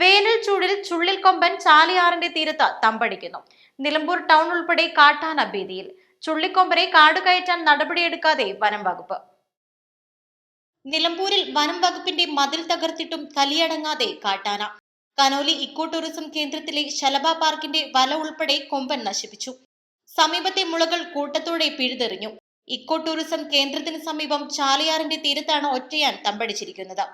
വേനൽ ചൂടിൽ ചുള്ളിൽ കൊമ്പൻ ചാലിയാറിന്റെ തീരത്ത് തമ്പടിക്കുന്നു. നിലമ്പൂർ ടൗൺ ഉൾപ്പെടെ കാട്ടാന ഭീതിയിൽ. ചുള്ളിക്കൊമ്പനെ കാടുകയറ്റാൻ നടപടിയെടുക്കാതെ വനം വകുപ്പ്. നിലമ്പൂരിൽ വനം വകുപ്പിന്റെ മതിൽ തകർത്തിട്ടും കലിയടങ്ങാതെ കാട്ടാന. കനോലി ഇക്കോ ടൂറിസം കേന്ദ്രത്തിലെ ശലഭ പാർക്കിന്റെ വല ഉൾപ്പെടെ കൊമ്പൻ നശിപ്പിച്ചു. സമീപത്തെ മുളകൾ കൂട്ടത്തോടെ പിഴുതെറിഞ്ഞു. ഇക്കോ ടൂറിസം കേന്ദ്രത്തിന് സമീപം ചാലിയാറിന്റെ തീരത്താണ് ഒറ്റയാൻ തമ്പടിച്ചിരിക്കുന്നത്.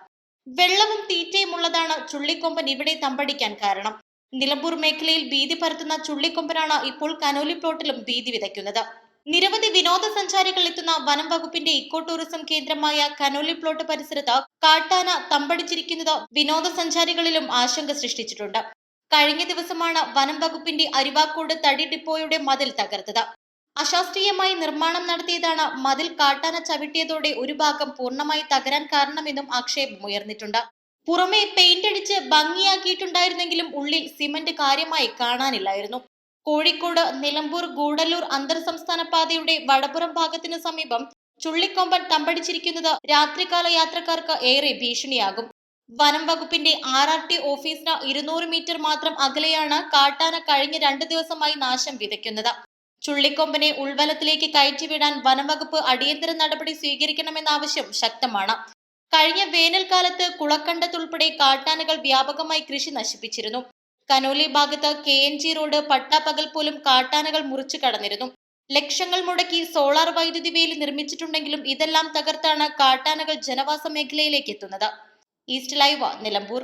വെള്ളവും തീറ്റയും ഉള്ളതാണ് ചുള്ളിക്കൊമ്പൻ ഇവിടെ തമ്പടിക്കാൻ കാരണം. നിലമ്പൂർ മേഖലയിൽ ഭീതി പരത്തുന്ന ചുള്ളിക്കൊമ്പനാണ് ഇപ്പോൾ കനോലി പ്ലോട്ടിലും ഭീതി വിതയ്ക്കുന്നത്. നിരവധി വിനോദസഞ്ചാരികൾ എത്തുന്ന വനം വകുപ്പിന്റെ ഇക്കോ ടൂറിസം കേന്ദ്രമായ കനോലി പ്ലോട്ട് പരിസരത്ത് കാട്ടാന തമ്പടിച്ചിരിക്കുന്നത് വിനോദസഞ്ചാരികളിലും ആശങ്ക സൃഷ്ടിച്ചിട്ടുണ്ട്. കഴിഞ്ഞ ദിവസമാണ് വനം വകുപ്പിന്റെ അരിവാക്കോട് തടി ഡിപ്പോയുടെ മതിൽ തകർത്തത്. അശാസ്ത്രീയമായി നിർമ്മാണം നടത്തിയതാണ് മതിൽ കാട്ടാന ചവിട്ടിയതോടെ ഒരു ഭാഗം പൂർണമായി തകരാൻ കാരണമെന്നും ആക്ഷേപം ഉയർന്നിട്ടുണ്ട്. പുറമെ പെയിന്റ് അടിച്ച് ഭംഗിയാക്കിയിട്ടുണ്ടായിരുന്നെങ്കിലും ഉള്ളിൽ സിമന്റ് കാര്യമായി കാണാനില്ലായിരുന്നു. കോഴിക്കോട് നിലമ്പൂർ ഗൂഡല്ലൂർ അന്തർ സംസ്ഥാന പാതയുടെ വടപുറം ഭാഗത്തിന് സമീപം ചുള്ളിക്കൊമ്പൻ തമ്പടിച്ചിരിക്കുന്നത് രാത്രികാല യാത്രക്കാർക്ക് ഏറെ ഭീഷണിയാകും. വനം വകുപ്പിന്റെ ആർ ആർ ടി ഓഫീസിന് ഇരുന്നൂറ് മീറ്റർ മാത്രം അകലെയാണ് കാട്ടാന കഴിഞ്ഞ രണ്ടു ദിവസമായി നാശം വിതയ്ക്കുന്നത്. ചുള്ളിക്കൊമ്പനെ ഉൾവലത്തിലേക്ക് കയറ്റിവിടാൻ വനംവകുപ്പ് അടിയന്തര നടപടി സ്വീകരിക്കണമെന്ന ആവശ്യം ശക്തമാണ്. കഴിഞ്ഞ വേനൽക്കാലത്ത് കുളക്കണ്ടത്തുൾപ്പെടെ കാട്ടാനകൾ വ്യാപകമായി കൃഷി നശിപ്പിച്ചിരുന്നു. കനോലി ഭാഗത്ത് കെ എൻ ജി റോഡ് പട്ടാപ്പകൽ പോലും കാട്ടാനകൾ മുറിച്ചു കടന്നിരുന്നു. ലക്ഷങ്ങൾ മുടക്കി സോളാർ വൈദ്യുതി വേലി നിർമ്മിച്ചിട്ടുണ്ടെങ്കിലും ഇതെല്ലാം തകർത്താണ് കാട്ടാനകൾ ജനവാസ മേഖലയിലേക്ക് എത്തുന്നത്. East live Nilambur.